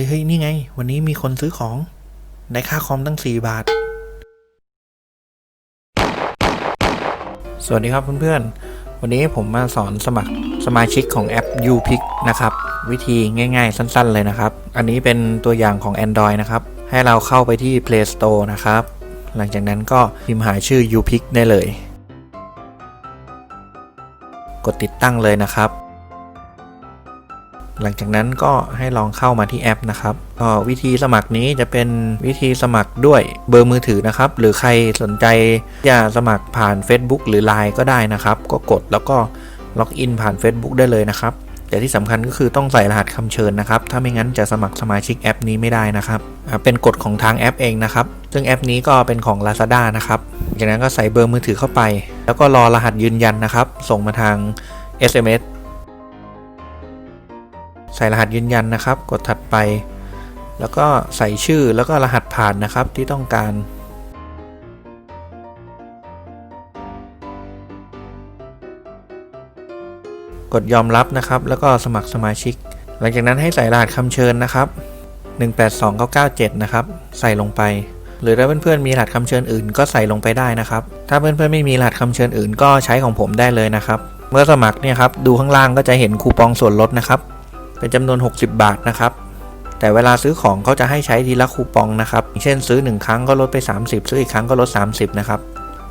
ฮ้ยเฮ้ยนี่ไง วันนี้มีคนซื้อของ ได้ค่าคอมตั้ง 4 บาท สวัสดีครับเพื่อนๆ วันนี้ผมมาสอนสมัครสมาชิกของแอป UPick นะครับ วิธีง่ายๆ สั้นๆเลยนะครับ อันนี้เป็นตัวอย่างของ Android นะครับ ให้เราเข้าไปที่ Play Store นะครับ หลังจากนั้นก็พิมพ์หาชื่อ UPick ได้เลย กดติดตั้งเลยนะครับ หลังจากนั้นก็ให้ลองเข้ามาที่แอปนะครับก็วิธีสมัครนี้จะเป็นวิธีสมัครด้วยเบอร์มือถือนะครับ หรือใครสนใจจะสมัครผ่าน Facebook หรือ Line ก็ได้นะครับ ก็กดแล้วก็ล็อกอินผ่าน Facebook ได้เลยนะครับแต่ที่สำคัญก็คือต้องใส่รหัสคำเชิญนะครับ ถ้าไม่งั้นจะสมัครสมาชิกแอปนี้ไม่ได้นะครับ เป็นกฎของทางแอปเองนะครับ ซึ่งแอปนี้ก็เป็นของ Lazada นะครับจากนั้นก็ใส่เบอร์มือถือเข้าไป แล้วก็รอรหัสยืนยันนะครับ ส่งมาทาง SMS ใส่รหัสยืนยันนะครับ กดถัดไป แล้วก็ใส่ชื่อแล้วก็รหัสผ่านนะครับที่ต้องการกดยอมรับนะครับ แล้วก็สมัครสมาชิก หลังจากนั้นให้ใส่รหัสคำเชิญนะครับ 182997 นะครับ ใส่ลงไป หรือถ้าเพื่อนๆมีรหัสคำเชิญอื่นก็ใส่ลงไปได้นะครับ ถ้าเพื่อนๆไม่มีรหัสคำเชิญอื่นก็ใช้ของผมได้เลยนะครับ เมื่อสมัครเนี่ยครับ ดูข้างล่างก็จะเห็นคูปองส่วนลดนะครับ เป็นจำนวน 60 บาทนะครับ แต่เวลาซื้อของเขาจะให้ใช้ทีละคูปองนะครับเช่นซื้อ 1 ครั้งก็ลดไป 30 ซื้ออีกครั้งก็ลด 30 นะครับ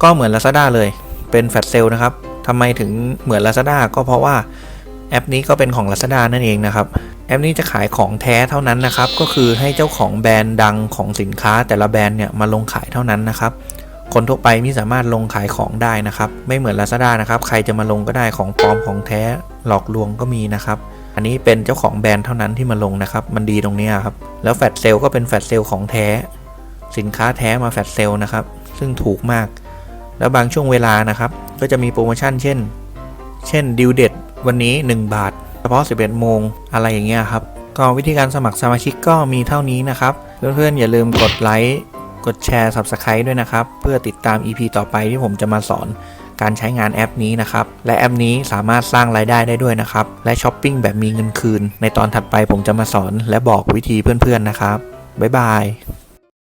ก็เหมือน Lazada เลยเป็นแฟลชเซลนะครับทำไมถึงเหมือน Lazada ก็เพราะว่าแอปนี้ก็เป็นของ Lazada นั่นเองนะครับแอปนี้จะขายของแท้เท่านั้นนะครับ ก็คือให้เจ้าของแบรนด์ดังของสินค้าแต่ละแบรนด์เนี่ยมาลงขายเท่านั้นนะครับ คนทั่วไปไม่สามารถลงขายของได้นะครับ ไม่เหมือน Lazada นะครับ ใครจะมาลงก็ได้ของปลอมของแท้หลอกลวงก็มีนะครับ อันนี้เป็นเจ้าของแบรนด์เท่านั้นที่มาลงนะครับ มันดีตรงนี้ครับ แล้วแฟลชเซลก็เป็นแฟลชเซลของแท้ สินค้าแท้มาแฟลชเซลนะครับ ซึ่งถูกมาก แล้วบางช่วงเวลานะครับ ก็จะมีโปรโมชั่น เช่น เช่นดิวเด็ดวันนี้ 1 บาท เฉพาะ 11 โมง อะไรอย่างเงี้ยครับ ก็วิธีการสมัครสมาชิกก็มีเท่านี้นะครับ เพื่อนๆอย่าลืมกดไลค์ กดแชร์ Subscribe ด้วยนะครับ เพื่อติดตาม EP ต่อไปที่ผมจะมาสอน การใช้งานแอปนี้นะครับ และแอปนี้สามารถสร้างรายได้ได้ด้วยนะครับ และช้อปปิ้งแบบมีเงินคืน ในตอนถัดไปผมจะมาสอนและบอกวิธีเพื่อนๆนะครับ บ๊ายบาย